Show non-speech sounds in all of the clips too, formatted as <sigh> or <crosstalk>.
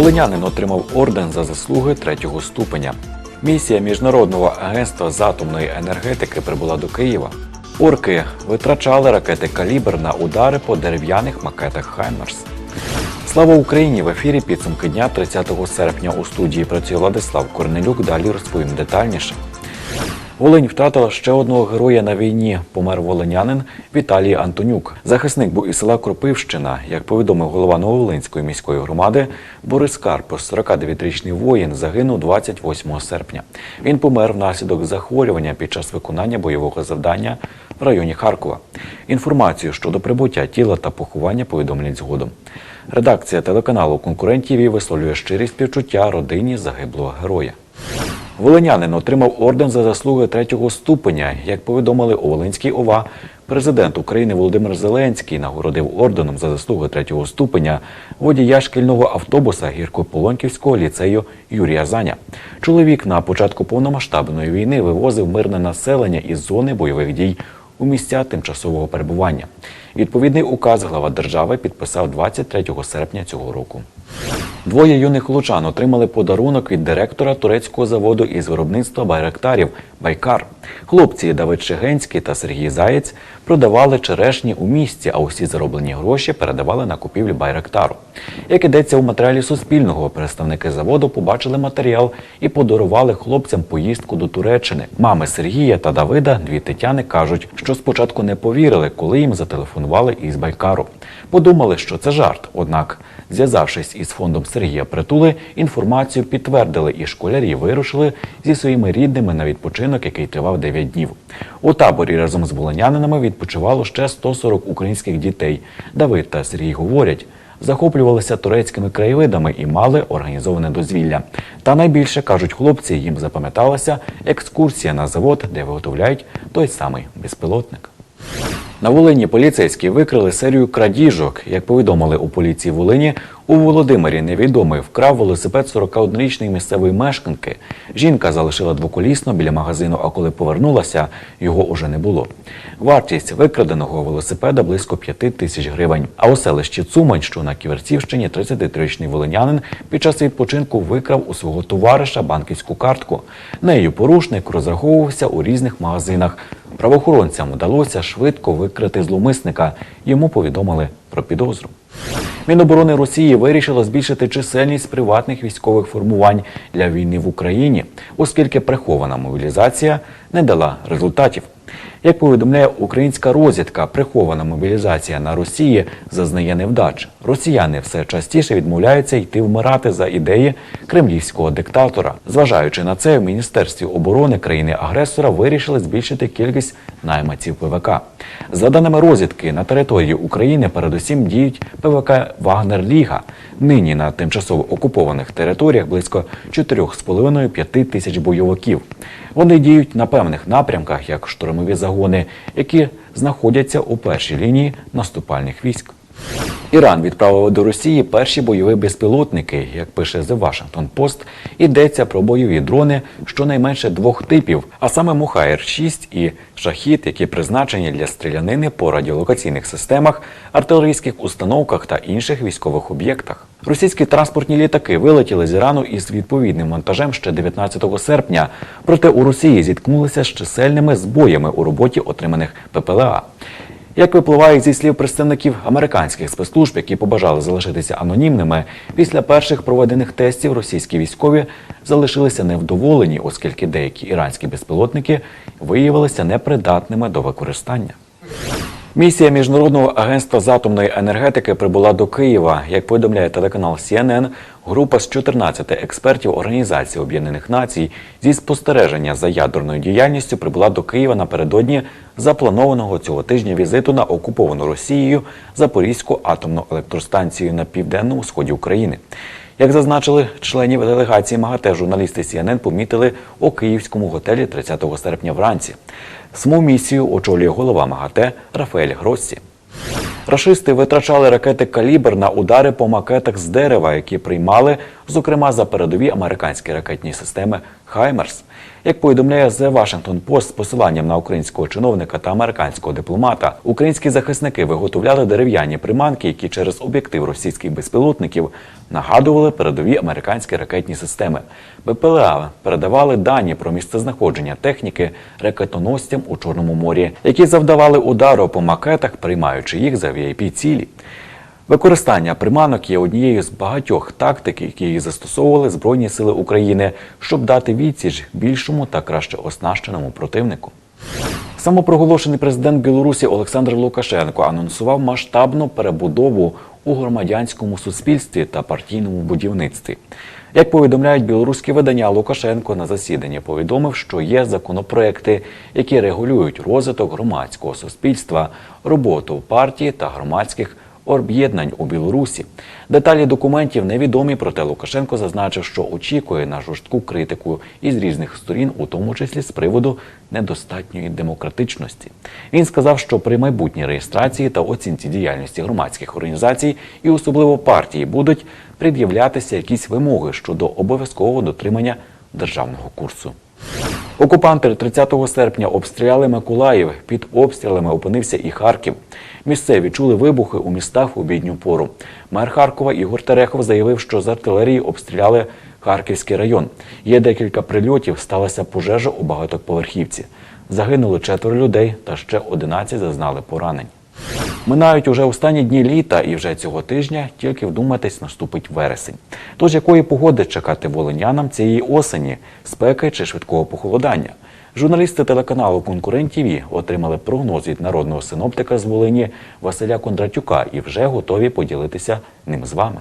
Волинянин отримав орден за заслуги третього ступеня. Місія Міжнародного агентства з атомної енергетики прибула до Києва. Орки витрачали ракети калібр на удари по дерев'яних макетах Хаймерс. Слава Україні! В ефірі підсумки дня 30 серпня у студії працює Владислав Корнелюк. Далі розповім детальніше. Волинь втратила ще одного героя на війні. Помер волинянин Віталій Антонюк. Захисник був із села Кропивщина. Як повідомив голова Нововолинської міської громади Борис Карпус, 49-річний воїн, загинув 28 серпня. Він помер внаслідок захворювання під час виконання бойового завдання в районі Харкова. Інформацію щодо прибуття тіла та поховання повідомлять згодом. Редакція телеканалу конкурентів висловлює щирі співчуття родині загиблого героя. Волинянин отримав орден за заслуги третього ступеня. Як повідомили у Волинській ОВА, президент України Володимир Зеленський нагородив орденом за заслуги третього ступеня водія шкільного автобуса гіркополонківського ліцею Юрія Заня. Чоловік на початку повномасштабної війни вивозив мирне населення із зони бойових дій у місця тимчасового перебування. Відповідний указ глава держави підписав 23 серпня цього року. Двоє юних лучан отримали подарунок від директора турецького заводу із виробництва байрактарів Байкар. Хлопці Давид Шегенський та Сергій Заєць продавали черешні у місті, а усі зароблені гроші передавали на купівлю байрактару. Як ідеться у матеріалі Суспільного, представники заводу побачили матеріал і подарували хлопцям поїздку до Туреччини. Мами Сергія та Давида, дві Тетяни, кажуть, що спочатку не повірили, коли їм зателефонували із Байкару. Подумали, що це жарт. Однак, зв'язавшись із фондом Сергія Притули, інформацію підтвердили, і школярі вирушили зі своїми рідними на відпочинок, який тривав 9 днів. У таборі разом з волонянинами відпочивало ще 140 українських дітей. Давид та Сергій говорять. Захоплювалися турецькими краєвидами і мали організоване дозвілля. Та найбільше кажуть хлопці, їм запам'яталася екскурсія на завод, де виготовляють той самий безпілотник. На Волині поліцейські викрили серію крадіжок. Як повідомили у поліції Волині, у Володимирі невідомий вкрав велосипед 41-річної місцевої мешканки. Жінка залишила двоколісно біля магазину, а коли повернулася, його уже не було. Вартість викраденого велосипеда близько 5 тисяч гривень. А у селищі Цумань, що на Ківерцівщині, 33-річний волинянин під час відпочинку викрав у свого товариша банківську картку. Нею порушник розраховувався у різних магазинах. Правоохоронцям вдалося швидко викрити зловмисника. Йому повідомили про підозру. Міноборони Росії вирішило збільшити чисельність приватних військових формувань для війни в Україні, оскільки прихована мобілізація не дала результатів. Як повідомляє українська розвідка, прихована мобілізація на Росії зазнає невдач. Росіяни все частіше відмовляються йти вмирати за ідеї кремлівського диктатора. Зважаючи на це, в міністерстві оборони країни-агресора вирішили збільшити кількість найманців ПВК. За даними розвідки, на території України передусім діють ПВК Вагнер Ліга. Нині на тимчасово окупованих територіях близько 4,5-5 тисяч бойовиків. Вони діють на певних напрямках, як штурмові загони, які знаходяться у першій лінії наступальних військ. Іран відправив до Росії перші бойові безпілотники. Як пише The Washington Post, йдеться про бойові дрони щонайменше двох типів, а саме Мухаєр 6 і Шахід, які призначені для стрілянини по радіолокаційних системах, артилерійських установках та інших військових об'єктах. Російські транспортні літаки вилетіли з Ірану із відповідним вантажем ще 19 серпня. Проте у Росії зіткнулися з чисельними збоями у роботі отриманих ППЛА. Як випливає зі слів представників американських спецслужб, які побажали залишитися анонімними, після перших проведених тестів російські військові залишилися невдоволені, оскільки деякі іранські безпілотники виявилися непридатними до використання. Місія Міжнародного агентства з атомної енергетики прибула до Києва. Як повідомляє телеканал CNN, група з 14 експертів Організації Об'єднаних Націй зі спостереження за ядерною діяльністю прибула до Києва напередодні запланованого цього тижня візиту на окуповану Росією Запорізьку атомну електростанцію на південному сході України. Як зазначили членів делегації МАГАТЕ, журналісти CNN помітили у київському готелі 30 серпня вранці. Саму місію очолює голова МАГАТЕ Рафаель Гроссі. Рашисти витрачали ракети калібр на удари по макетах з дерева, які приймали зокрема за передові американські ракетні системи Хаймерс. Як повідомляє The Washington Post з посиланням на українського чиновника та американського дипломата, українські захисники виготовляли дерев'яні приманки, які через об'єктив російських безпілотників нагадували передові американські ракетні системи. БПЛА передавали дані про місцезнаходження техніки ракетоносцям у Чорному морі, які завдавали удару по макетах, приймаючи їх за vip цілі. Використання приманок є однією з багатьох тактик, які застосовували Збройні сили України, щоб дати відсіч більшому та краще оснащеному противнику. Самопроголошений президент Білорусі Олександр Лукашенко анонсував масштабну перебудову у громадянському суспільстві та партійному будівництві. Як повідомляють білоруські видання, Лукашенко на засіданні повідомив, що є законопроекти, які регулюють розвиток громадського суспільства, роботу партії та громадських об'єднань у Білорусі. Деталі документів невідомі, проте Лукашенко зазначив, що очікує на жорстку критику із різних сторін, у тому числі з приводу недостатньої демократичності. Він сказав, що при майбутній реєстрації та оцінці діяльності громадських організацій і особливо партії будуть пред'являтися якісь вимоги щодо обов'язкового дотримання державного курсу. Окупанти 30 серпня обстріляли Миколаїв. Під обстрілами опинився і Харків. Місцеві чули вибухи у містах у бідню пору. Мер Харкова Ігор Терехов заявив, що з артилерії обстріляли Харківський район. Є декілька прильотів. Сталася пожежа у багатоповерхівці. Загинули четверо людей, та ще 11 зазнали поранень. Минають уже останні дні літа, і вже цього тижня тільки вдуматись наступить вересень. Тож якої погоди чекати волинянам цієї осені, спеки чи швидкого похолодання? Журналісти телеканалу Конкурент ТІВІ отримали прогноз від народного синоптика з Волині Василя Кондратюка і вже готові поділитися ним з вами.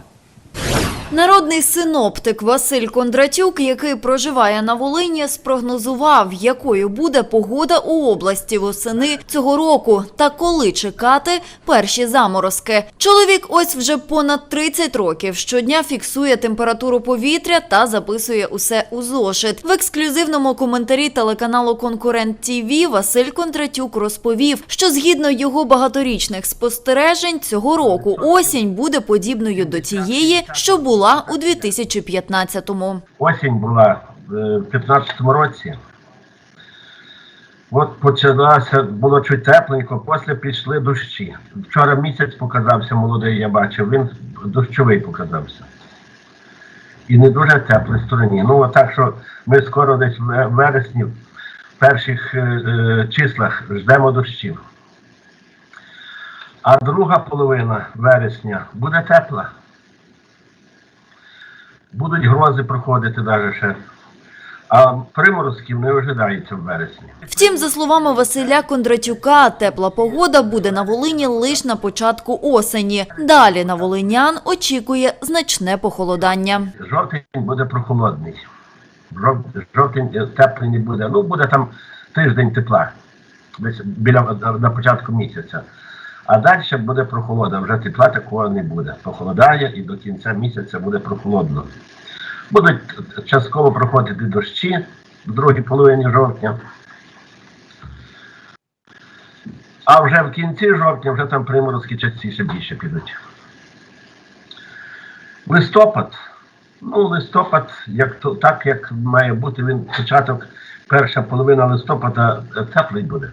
Народний синоптик Василь Кондратюк, який проживає на Волині, спрогнозував, якою буде погода у області восени цього року та коли чекати перші заморозки. Чоловік ось вже понад 30 років щодня фіксує температуру повітря та записує усе у зошит. В ексклюзивному коментарі телеканалу Конкурент ТІВІ Василь Кондратюк розповів, що згідно його багаторічних спостережень цього року осінь буде подібною до тієї, що була у 2015-му. Осінь була е, в 15-му році. От почалося, було чуть тепленько, після пішли дощі. Вчора місяць показався молодий, я бачив, він дощовий показався. І не дуже теплій стороні. Ну, так що ми скоро десь в вересні, в перших е, е, числах ждемо дощів. А друга половина вересня буде тепла. Будуть грози проходити навіть ще. А приморозків не ожидається в вересні. Втім, за словами Василя Кондратюка, тепла погода буде на Волині лише на початку осені. Далі на волинян очікує значне похолодання. Жовтень буде прохолодний. Жов- Жовтень е, теплий не буде. Ну, буде там тиждень тепла, десь біля на початку місяця. А далі буде прохолода. Вже тепла такого не буде. Похолодає і до кінця місяця буде прохолодно. Будуть частково проходити дощі в другій половині жовтня. А вже в кінці жовтня вже там приморозки частіше більше підуть. Листопад. Ну, листопад, як то, так як має бути, він початок, перша половина листопада теплий буде.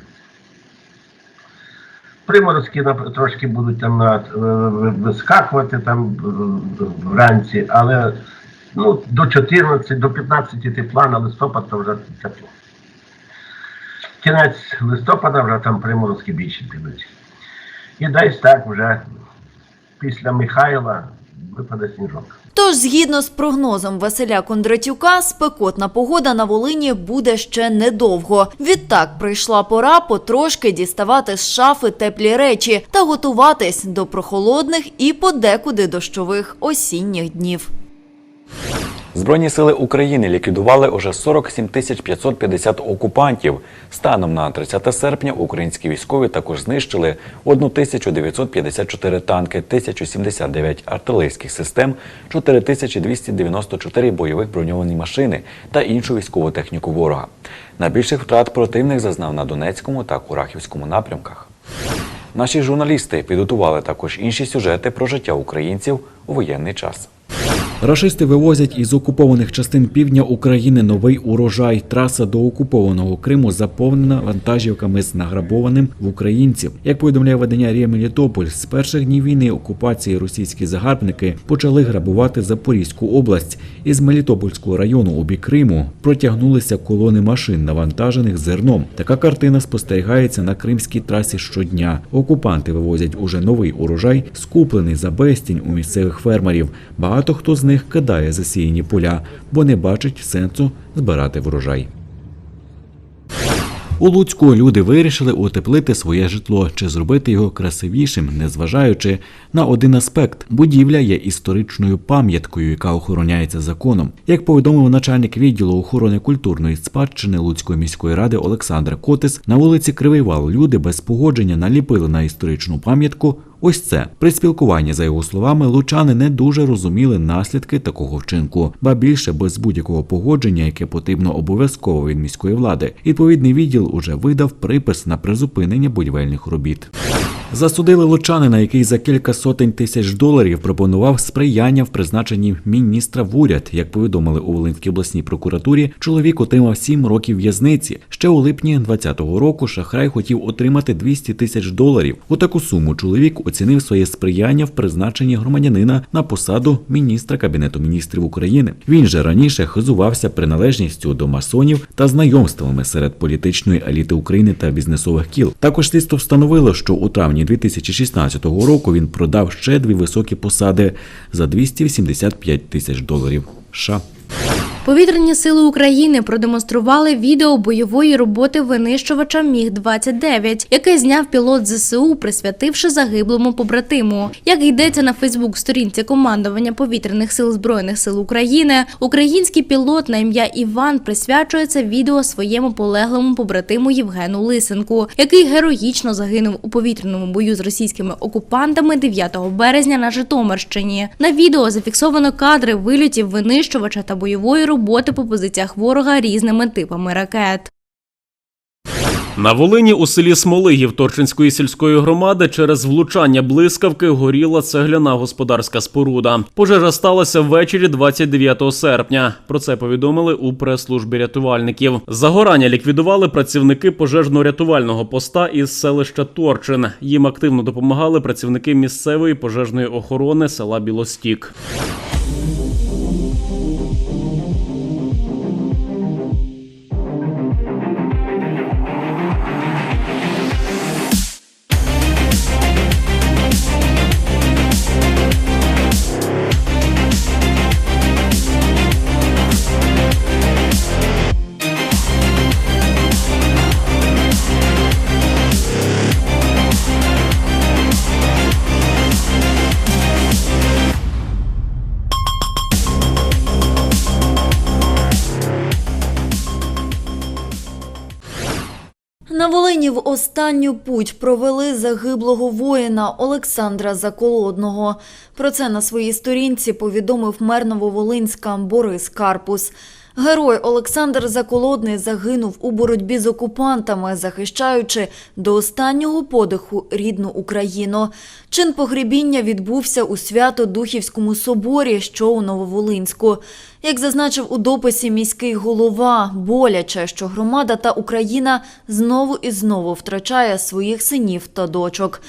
Приморозки трошки будуть там на, вискакувати там е, вранці, але ну, до 14, до 15 тепла на листопад то вже тепло. Кінець листопада вже там приморозки більше підуть. І десь так вже після Михайла випаде сніжок. Тож, згідно з прогнозом Василя Кондратюка, спекотна погода на Волині буде ще недовго. Відтак прийшла пора потрошки діставати з шафи теплі речі та готуватись до прохолодних і подекуди дощових осінніх днів. Збройні сили України ліквідували уже 47 тисяч 550 окупантів. Станом на 30 серпня українські військові також знищили 1954 танки, 1079 артилерійських систем, 4294 бойових броньовані машини та іншу військову техніку ворога. Найбільших втрат противник зазнав на Донецькому та Курахівському напрямках. Наші журналісти підготували також інші сюжети про життя українців у воєнний час. Рашисти вивозять із окупованих частин півдня України новий урожай. Траса до окупованого Криму заповнена вантажівками з награбованим в українців. Як повідомляє видання Рія Мелітополь, з перших днів війни окупації російські загарбники почали грабувати Запорізьку область. Із Мелітопольського району у бік Криму протягнулися колони машин, навантажених зерном. Така картина спостерігається на кримській трасі щодня. Окупанти вивозять уже новий урожай, скуплений за безцінь у місцевих фермерів. Багато хто з них кидає засіяні поля, бо не бачить сенсу збирати врожай. У Луцьку люди вирішили утеплити своє житло чи зробити його красивішим, незважаючи на один аспект: будівля є історичною пам'яткою, яка охороняється законом. Як повідомив начальник відділу охорони культурної спадщини Луцької міської ради Олександр Котис, на вулиці Кривий Вал люди без погодження наліпили на історичну пам'ятку. Ось це при спілкуванні, за його словами, лучани не дуже розуміли наслідки такого вчинку, ба більше без будь-якого погодження, яке потрібно обов'язково від міської влади. Відповідний відділ уже видав припис на призупинення будівельних робіт. Засудили лучанина, який за кілька сотень тисяч доларів пропонував сприяння в призначенні міністра в уряд. Як повідомили у Волинській обласній прокуратурі, чоловік отримав 7 років в'язниці. Ще у липні 2020 року шахрай хотів отримати 200 тисяч доларів. У таку суму чоловік оцінив своє сприяння в призначенні громадянина на посаду міністра кабінету міністрів України. Він же раніше хизувався приналежністю до масонів та знайомствами серед політичної еліти України та бізнесових кіл. Також слідство встановило, що у травні 2016 року він продав ще дві високі посади за 285 тисяч доларів. США. Повітряні сили України продемонстрували відео бойової роботи винищувача Міг 29 яке зняв пілот ЗСУ, присвятивши загиблому побратиму. Як йдеться на Фейсбук-сторінці командування повітряних сил збройних сил України, український пілот на ім'я Іван присвячує це відео своєму полеглому побратиму Євгену Лисенку, який героїчно загинув у повітряному бою з російськими окупантами 9 березня на Житомирщині. На відео зафіксовано кадри вильотів винищувача та бойової роботи по позиціях ворога різними типами ракет. На Волині у селі Смолигів Торчинської сільської громади через влучання блискавки горіла цегляна господарська споруда. Пожежа сталася ввечері 29 серпня. Про це повідомили у прес-службі рятувальників. Загорання ліквідували працівники пожежно-рятувального поста із селища Торчин. Їм активно допомагали працівники місцевої пожежної охорони села Білостік. Останню путь провели загиблого воїна Олександра Заколодного. Про це на своїй сторінці повідомив мер Нововолинська Борис Карпус. Герой Олександр Заколодний загинув у боротьбі з окупантами, захищаючи до останнього подиху рідну Україну. Чин погребіння відбувся у Свято-Духівському соборі, що у Нововолинську. Як зазначив у дописі міський голова, боляче, що громада та Україна знову і знову втрачає своїх синів та дочок.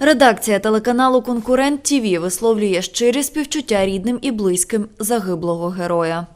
Редакція телеканалу Конкурент ТІВІ висловлює щирі співчуття рідним і близьким загиблого героя.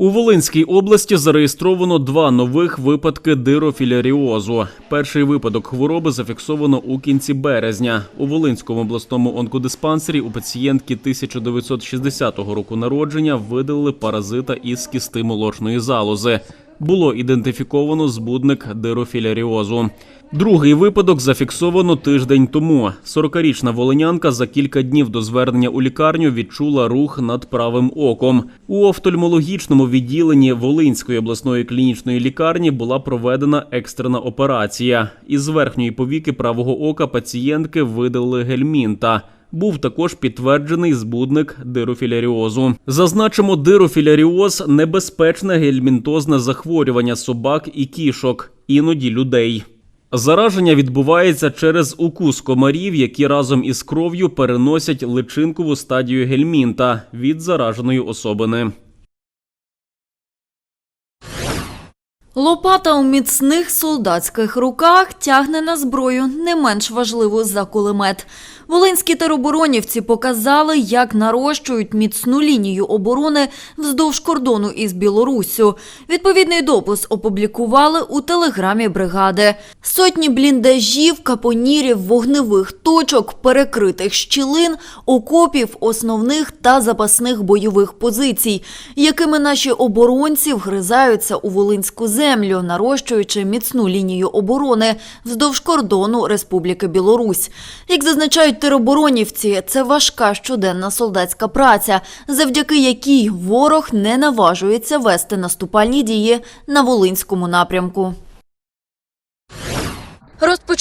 У Волинській області зареєстровано два нових випадки дирофіляріозу. Перший випадок хвороби зафіксовано у кінці березня. У Волинському обласному онкодиспансері у пацієнтки 1960 року народження видалили паразита із кісти молочної залози. Було ідентифіковано збудник дирофіляріозу. Другий випадок зафіксовано тиждень тому. 40-річна волинянка за кілька днів до звернення у лікарню відчула рух над правим оком. У офтальмологічному відділенні Волинської обласної клінічної лікарні була проведена екстрена операція. Із верхньої повіки правого ока пацієнтки видалили гельмінта. Був також підтверджений збудник дирофіляріозу. Зазначимо, дирофіляріоз – небезпечне гельмінтозне захворювання собак і кішок, іноді людей. Зараження відбувається через укус комарів, які разом із кров'ю переносять личинкову стадію гельмінта від зараженої особини. Лопата у міцних солдатських руках тягне на зброю не менш важливу за кулемет. Волинські тероборонівці показали, як нарощують міцну лінію оборони вздовж кордону із Білоруссю. Відповідний допис опублікували у телеграмі бригади. Сотні бліндажів, капонірів, вогневих точок, перекритих щілин, окопів, основних та запасних бойових позицій, якими наші оборонці вгризаються у Волинську землю, нарощуючи міцну лінію оборони вздовж кордону Республіки Білорусь. Як зазначають тероборонівці, це важка щоденна солдатська праця, завдяки якій ворог не наважується вести наступальні дії на Волинському напрямку.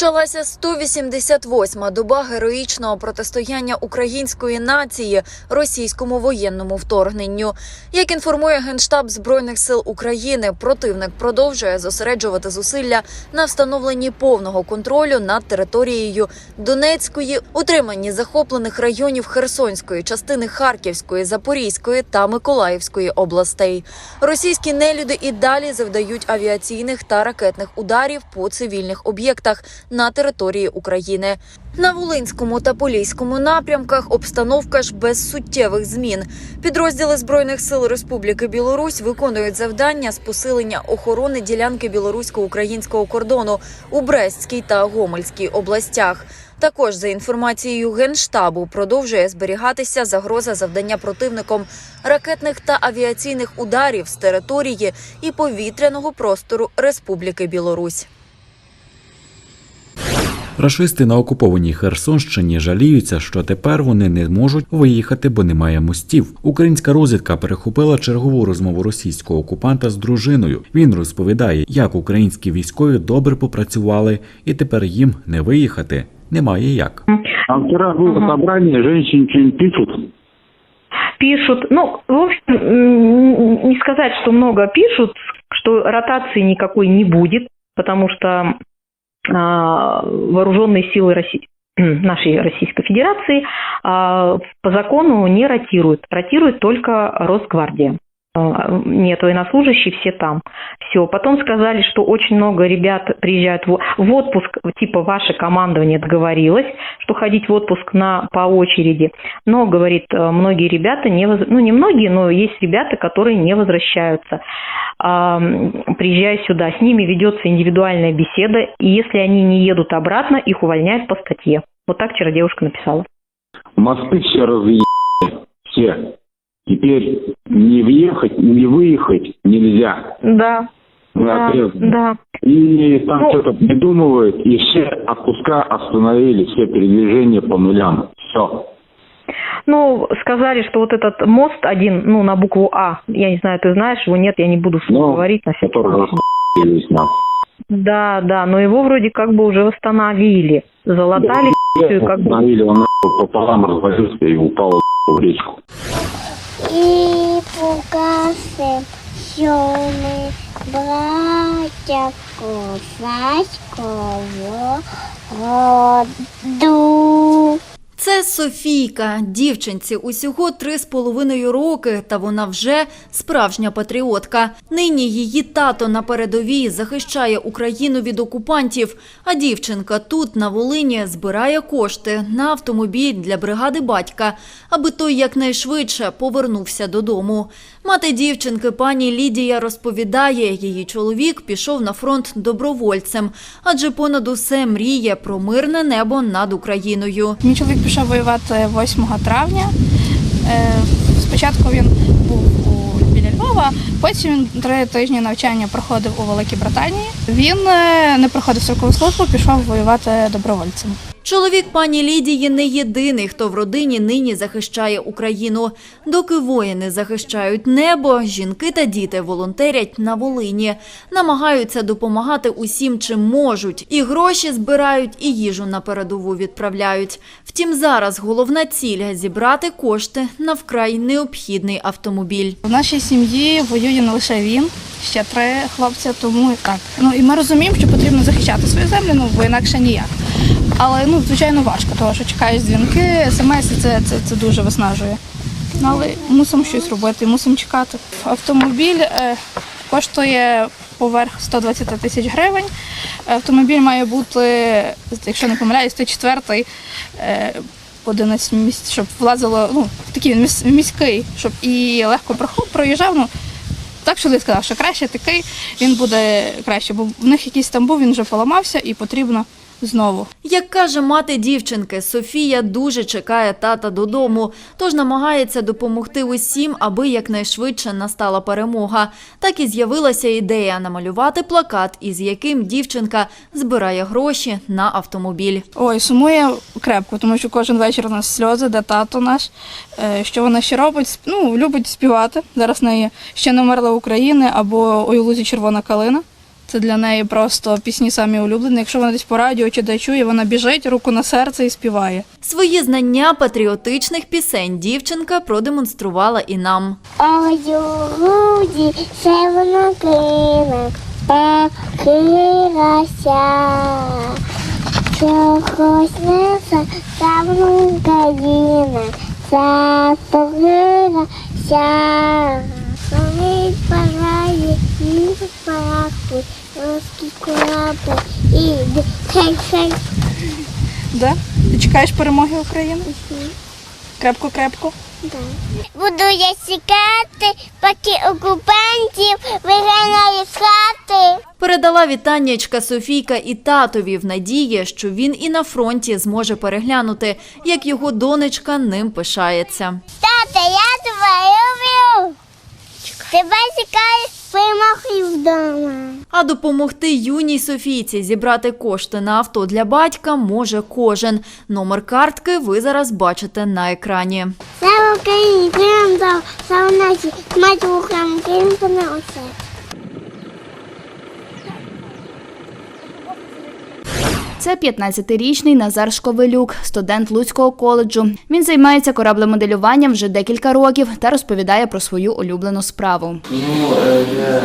Розпочалася 188-ма доба героїчного протистояння української нації російському воєнному вторгненню. Як інформує Генштаб Збройних сил України, противник продовжує зосереджувати зусилля на встановленні повного контролю над територією Донецької, утриманні захоплених районів Херсонської, частини Харківської, Запорізької та Миколаївської областей. Російські нелюди і далі завдають авіаційних та ракетних ударів по цивільних об'єктах на території України. На Волинському та Поліському напрямках обстановка ж без суттєвих змін. Підрозділи збройних сил Республіки Білорусь виконують завдання з посилення охорони ділянки білорусько-українського кордону у Брестській та Гомельській областях. Також за інформацією Генштабу продовжує зберігатися загроза завдання противником ракетних та авіаційних ударів з території і повітряного простору Республіки Білорусь. Рашисти на окупованій Херсонщині жаліються, що тепер вони не можуть виїхати, бо немає мостів. Українська розвідка перехопила чергову розмову російського окупанта з дружиною. Він розповідає, як українські військові добре попрацювали, і тепер їм не виїхати немає як. А вчера было собрание, женщины что-нибудь пишут. пишут, ну, в общем, не сказать, что много пишут, что ротации никакой не будет, потому что вооруженные силы России, <clears throat> нашей Российской Федерации по закону не ротируют. Ротирует только Росгвардия. А, Нет, военнослужащие все там. Все. Потом сказали, что очень много ребят приезжают в отпуск, типа ваше командование договорилось, что ходить в отпуск на, по очереди. Но, говорит, э, многие ребята, не воз- ну не многие, но есть ребята, которые не возвращаются. А, приезжая сюда, с ними ведется индивидуальная беседа, и если они не едут обратно, их увольняют по статье. Вот так вчера девушка написала. Мосты все разъебали. Все. Теперь не въехать, не выехать нельзя. Да, да, да. И там Ну- что-то придумывают, и все от куска остановили, все передвижения по нулям. Все. Ну, сказали, что вот этот мост один, ну, на букву А, я не знаю, ты знаешь его, нет, я не буду Ну, говорить на всякий Который случай. <laughs> Да, да, но его вроде как бы уже восстановили. Залатали всё, как бы. Остановили, он пополам развалился и упал в речку. І покажем, що ми браття козацького роду. Це Софійка, дівчинці усього три з половиною роки, та вона вже справжня патріотка. Нині її тато на передовій захищає Україну від окупантів, а дівчинка тут, на Волині, збирає кошти на автомобіль для бригади батька, аби той якнайшвидше повернувся додому. Мати дівчинки, пані Лідія, розповідає, її чоловік пішов на фронт добровольцем, адже понад усе мріє про мирне небо над Україною. Мій чоловік пішов воювати 8 травня. Е, Спочатку він був біля Львова, потім він три тижні навчання проходив у Великій Британії. Він е, не проходив строкову службу, пішов воювати добровольцем. Чоловік пані Лідії не єдиний, хто в родині нині захищає Україну. Доки воїни захищають небо, жінки та діти волонтерять на Волині. Намагаються допомагати усім, чим можуть. І гроші збирають, і їжу на передову відправляють. Втім, зараз головна ціль – зібрати кошти на вкрай необхідний автомобіль. В нашій сім'ї воює не лише він, ще три хлопці, тому і так. Ну і ми розуміємо, що потрібно захищати свою землю, ну бо інакше ніяк. Але ну звичайно важко, тому що чекаєш дзвінки, смс це, це, це дуже виснажує. Ну, але мусимо щось робити, мусимо чекати. Автомобіль е, коштує поверх 120 тисяч гривень. Автомобіль має бути, якщо не помиляюсь, 104 е, 11 місць, щоб влазило, ну, такий він міський, щоб і легко проїжджав. Ну, так чоловік сказав, що краще такий, він буде краще, бо в них якийсь там був, він вже поламався і потрібно знову. Як каже мати дівчинки, Софія дуже чекає тата додому, тож намагається допомогти усім, аби якнайшвидше настала перемога. Так і з'явилася ідея намалювати плакат, із яким дівчинка збирає гроші на автомобіль. Ой, сумує крепко, тому що кожен вечір у нас сльози, де тато наш. Е, Що вона ще робить? Ну, любить співати. Зараз неї ще не вмерла України або «Ой, лузі червона калина. Це для неї просто пісні самі улюблені. Якщо вона десь по радіо чи де чує, вона біжить, руку на серце і співає. Свої знання патріотичних пісень дівчинка продемонструвала і нам. Ой, у груді червона крина похилася. Чогось несе давно Україна затворилася. Сонить палає, ніби парахуй, русський корабль і хей-хей. Да? Ти чекаєш перемоги України? Крепко-крепко. Буду я чекати, поки окупантів виганяє з хати. Передала вітаннячка Софійка і татові в надії, що він і на фронті зможе переглянути, як його донечка ним пишається. Тата, я тебе люблю. Тебе чекає перемоги вдома. А допомогти юній Софійці зібрати кошти на авто для батька може кожен. Номер картки ви зараз бачите на екрані. Слава Україні, дав, слава нашій, мать Україні, прям на Це 15-річний Назар Шковелюк, студент Луцького коледжу. Він займається кораблемоделюванням вже декілька років та розповідає про свою улюблену справу. Ну, е, я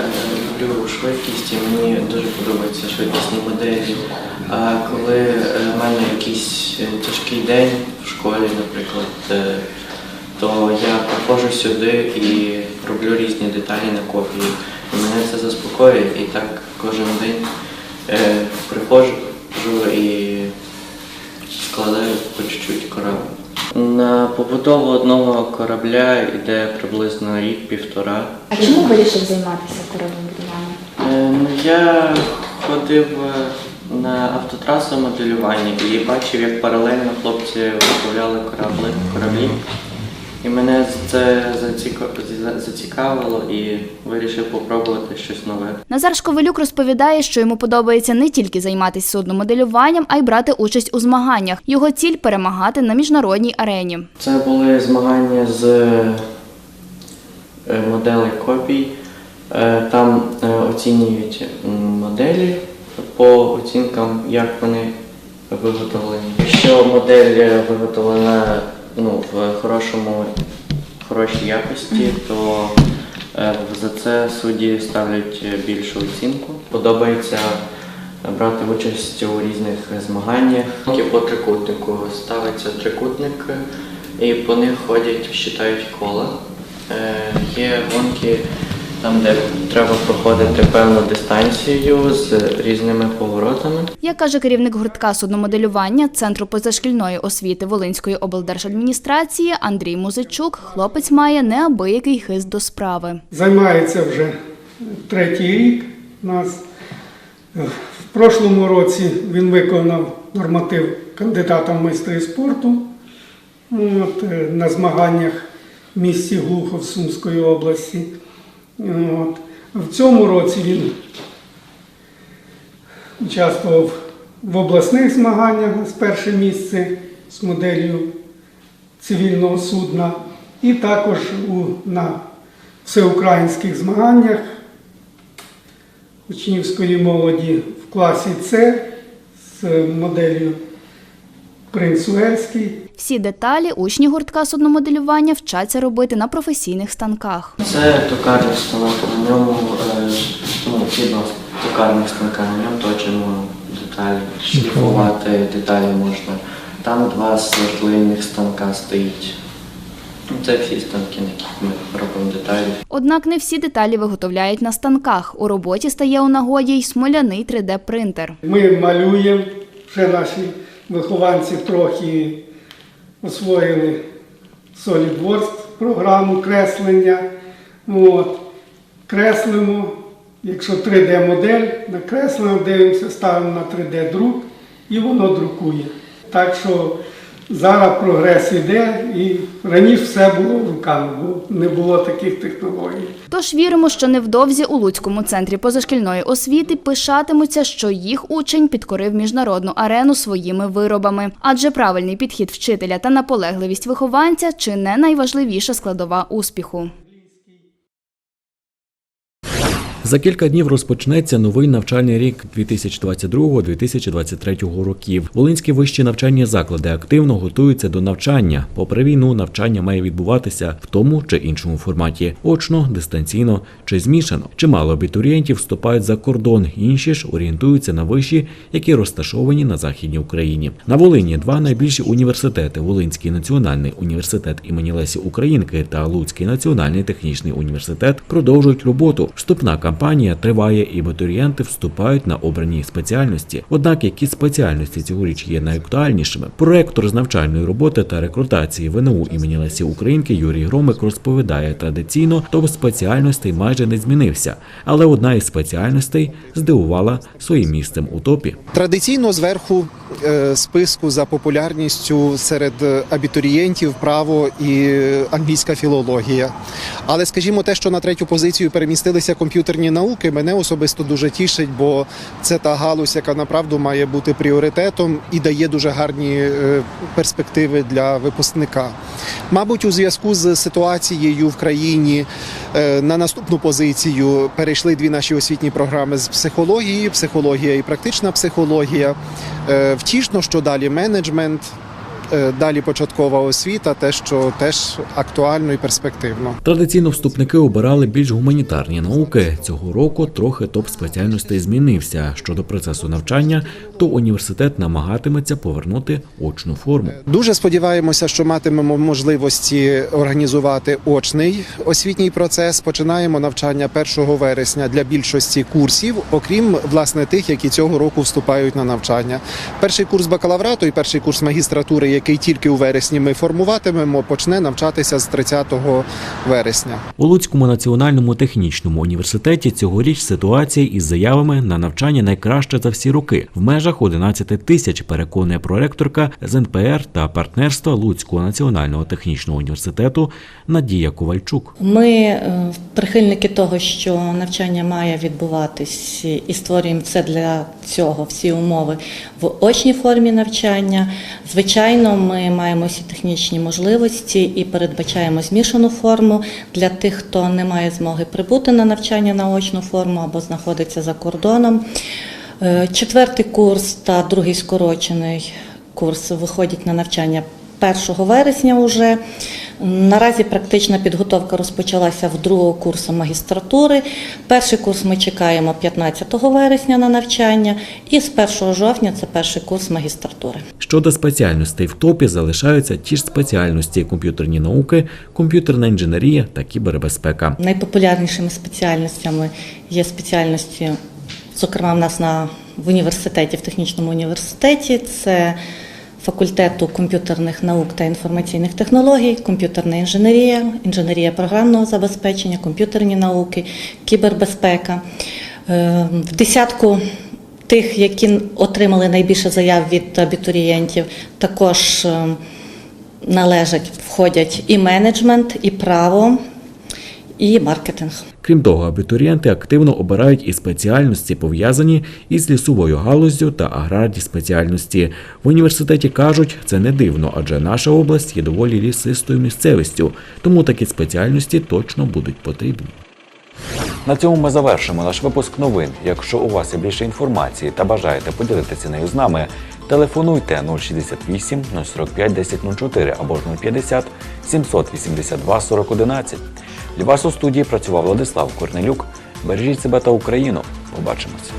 люблю швидкість і мені дуже подобаються швидкісні моделі. А коли е, в мене якийсь е, тяжкий день в школі, наприклад, то я приходжу сюди і роблю різні деталі на копії. Мене це заспокоює, і так кожен день е, приходжу і складаю по чуть-чуть корабль. На побудову одного корабля йде приблизно рік-півтора. А чому вирішив займатися кораблемоделюванням? Е, ну, Я ходив е, на автотрасу моделювання і бачив, як паралельно хлопці виготовляли корабли, кораблі. І мене це зацікавило і вирішив попробувати щось нове. Назар Шковелюк розповідає, що йому подобається не тільки займатися судномоделюванням, а й брати участь у змаганнях. Його ціль перемагати на міжнародній арені. Це були змагання з е, моделей копій. Е, Там е, оцінюють моделі по оцінкам, як вони виготовлені. Якщо модель виготовлена ну, в хорошому, хорошій якості, то е, за це судді ставлять е, більшу оцінку. Подобається брати участь у різних змаганнях. По трикутнику ставиться трикутник, і по них ходять, вважають кола. Е, Є гонки там, де треба проходити певну дистанцію з різними поворотами. Як каже керівник гуртка судномоделювання Центру позашкільної освіти Волинської облдержадміністрації Андрій Музичук, хлопець має неабиякий хист до справи. Займається вже третій рік у нас. В прошлому році він виконав норматив кандидата в майстри спорту от, е, на змаганнях в місті Глухов Сумської області. От. В цьому році він участвував в обласних змаганнях з перше місце з моделлю цивільного судна, і також у, на всеукраїнських змаганнях учнівської молоді в класі С з моделлю Принц Уельський. Всі деталі учні гуртка судномоделювання вчаться робити на професійних станках. Це токарний станок, на ньому е, ну, згідно токарних станка, на ньому точимо деталі, шліфувати деталі можна. Там два свердлильних станка стоїть. Ну, Це всі станки, на яких ми робимо деталі. Однак не всі деталі виготовляють на станках. У роботі стає у нагоді й смоляний 3D-принтер. Ми малюємо, вже наші вихованці трохи освоїли SolidWorks, програму креслення. От. Креслимо, якщо 3D-модель, накреслимо, дивимося, ставимо на 3D-друк і воно друкує. Так що зараз прогрес іде і раніше все було руками, бо не було таких технологій. Тож віримо, що невдовзі у Луцькому центрі позашкільної освіти пишатимуться, що їх учень підкорив міжнародну арену своїми виробами. Адже правильний підхід вчителя та наполегливість вихованця чи не найважливіша складова успіху. За кілька днів розпочнеться новий навчальний рік 2022-2023 років. Волинські вищі навчальні заклади активно готуються до навчання. Попри війну, навчання має відбуватися в тому чи іншому форматі: очно, дистанційно чи змішано. Чимало абітурієнтів вступають за кордон, інші ж орієнтуються на виші, які розташовані на західній Україні. На Волині два найбільші університети: Волинський національний університет імені Лесі Українки та Луцький національний технічний університет продовжують роботу. Вступна кампанія триває, і абітурієнти вступають на обрані спеціальності. Однак, які спеціальності цьогоріч є найактуальнішими? Проректор з навчальної роботи та рекрутації ВНУ імені Лесі Українки Юрій Громик розповідає традиційно, топ спеціальностей майже не змінився, але одна із спеціальностей здивувала своїм місцем у топі. Традиційно зверху е, списку за популярністю серед абітурієнтів право і англійська філологія. Але скажімо, те, що на третю позицію перемістилися комп'ютерні науки, мене особисто дуже тішить, бо це та галузь, яка направду має бути пріоритетом і дає дуже гарні е, перспективи для випускника. Мабуть, у зв'язку з ситуацією в країні е, на наступну позицію перейшли дві наші освітні програми з психології, психологія і практична психологія. Е, Втішно, що далі менеджмент, далі початкова освіта, те, що теж актуально і перспективно. Традиційно вступники обирали більш гуманітарні науки. Цього року трохи топ спеціальностей змінився. Щодо процесу навчання, то університет намагатиметься повернути очну форму. Дуже сподіваємося, що матимемо можливості організувати очний освітній процес. Починаємо навчання 1 вересня для більшості курсів, окрім власне тих, які цього року вступають на навчання. Перший курс бакалаврату і перший курс магістратури, який тільки у вересні ми формуватимемо, почне навчатися з 30 вересня. У Луцькому національному технічному університеті цьогоріч ситуація із заявами на навчання найкраща за всі роки в межах 11 тисяч. Переконує проректорка з НПР та партнерства Луцького національного технічного університету Надія Ковальчук. Ми е, прихильники того, що навчання має відбуватись, і створюємо це для цього всі умови в очній формі навчання. Звичайно, ми маємо всі технічні можливості і передбачаємо змішану форму для тих, хто не має змоги прибути на навчання на очну форму або знаходиться за кордоном. Е, Четвертий курс та другий скорочений курс виходять на навчання 1 вересня уже. Наразі практична підготовка розпочалася в другого курсу магістратури. Перший курс ми чекаємо 15 вересня на навчання, і з 1 жовтня це перший курс магістратури. Щодо спеціальностей в топі залишаються ті ж спеціальності комп'ютерні науки, комп'ютерна інженерія та кібербезпека. Найпопулярнішими спеціальностями є спеціальності, зокрема, в нас на в університеті, в технічному університеті. Це факультету комп'ютерних наук та інформаційних технологій, комп'ютерна інженерія, інженерія програмного забезпечення, комп'ютерні науки, кібербезпека. Е, В десятку тих, які отримали найбільше заяв від абітурієнтів, також е, належать, входять і менеджмент, і право, і маркетинг. Крім того, абітурієнти активно обирають і спеціальності, пов'язані із лісовою галуззю та аграрні спеціальності. В університеті кажуть, це не дивно, адже наша область є доволі лісистою місцевістю, тому такі спеціальності точно будуть потрібні. На цьому ми завершимо наш випуск новин. Якщо у вас є більше інформації та бажаєте поділитися нею з нами, телефонуйте 068 045 1004 або ж 050 782 4011. Для вас у студії працював Владислав Корнелюк. Бережіть себе та Україну. Побачимося.